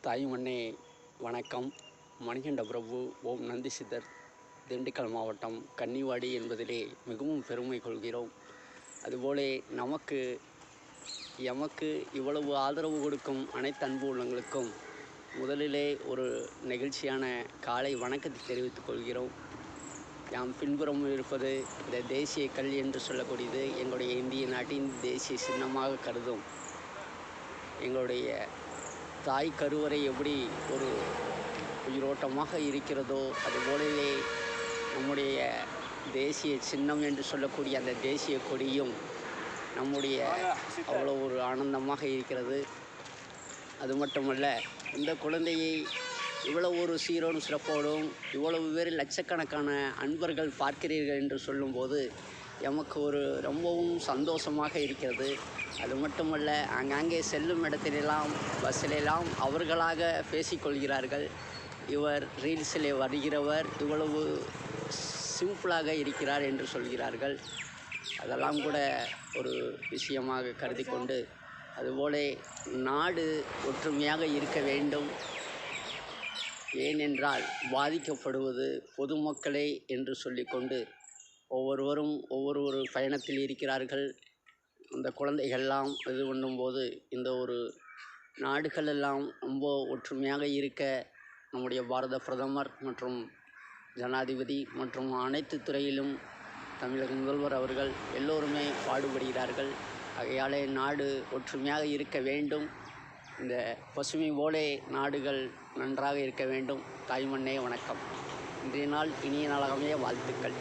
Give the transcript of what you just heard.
தாய் மண்ணே வணக்கம். மணிகண்ட பிரபு ஓம் நந்தி சித்தர் திண்டுக்கல் மாவட்டம் கன்னிவாடி என்பதிலே மிகவும் பெருமை கொள்கிறோம். அதுபோலே நமக்கு எமக்கு இவ்வளவு ஆதரவு கொடுக்கும் அனைத்து அன்பு உள்ளங்களுக்கும் முதலிலே ஒரு நெகிழ்ச்சியான காலை வணக்கத்தை தெரிவித்துக் கொள்கிறோம். நாம் பின்புறம் இருப்பது இந்த தேசிய கல் என்று சொல்லக்கூடியது எங்களுடைய இந்திய நாட்டின் தேசிய சின்னமாக கருதும். எங்களுடைய தாய் கருவறை எப்படி ஒரு உயிரோட்டமாக இருக்கிறதோ அதுபோலவே நம்முடைய தேசிய சின்னம் என்று சொல்லக்கூடிய அந்த தேசிய கொடியும் நம்முடைய அவ்வளோ ஒரு ஆனந்தமாக இருக்கிறது. அது மட்டுமல்ல இந்த குழந்தையை இவ்வளவு ஒரு சீரோடும் சிறப்போடும் இவ்வளவு பேர் லட்சக்கணக்கான அன்பர்கள் பார்க்கிறீர்கள் என்று சொல்லும்போது எமக்கு ஒரு ரொம்பவும் சந்தோஷமாக இருக்கிறது. அது மட்டுமல்ல அங்கங்கே செல்லும் இடத்திலெல்லாம் பஸ்ஸிலெல்லாம் அவர்களாக பேசிக்கொள்கிறார்கள். இவர் ரீல்ஸிலே வருகிறவர் இவ்வளவு சிம்பிளாக இருக்கிறார் என்று சொல்கிறார்கள். அதெல்லாம் கூட ஒரு விஷயமாக கருதி கொண்டு அதுபோல நாடு ஒற்றுமையாக இருக்க வேண்டும். ஏனென்றால் பாதிக்கப்படுவது பொதுமக்களே என்று சொல்லிக்கொண்டு ஒவ்வொருவரும் ஒவ்வொரு ஒரு பயணத்தில் இருக்கிறார்கள். அந்த குழந்தைகள்லாம் இது பண்ணும்போது இந்த ஒரு நாடுகளெல்லாம் ரொம்ப ஒற்றுமையாக இருக்க நம்முடைய பாரத பிரதமர் மற்றும் ஜனாதிபதி மற்றும் அனைத்து துறையிலும் தமிழக முதல்வர் அவர்கள் எல்லோருமே பாடுபடுகிறார்கள். ஆகையாலே நாடு ஒற்றுமையாக இருக்க வேண்டும். இந்த பசுமை போலே நாடுகள் நன்றாக இருக்க வேண்டும். தாய்மண்ணே வணக்கம். இன்றைய நாள் இனிய நாளாகவே வாழ்த்துக்கள்.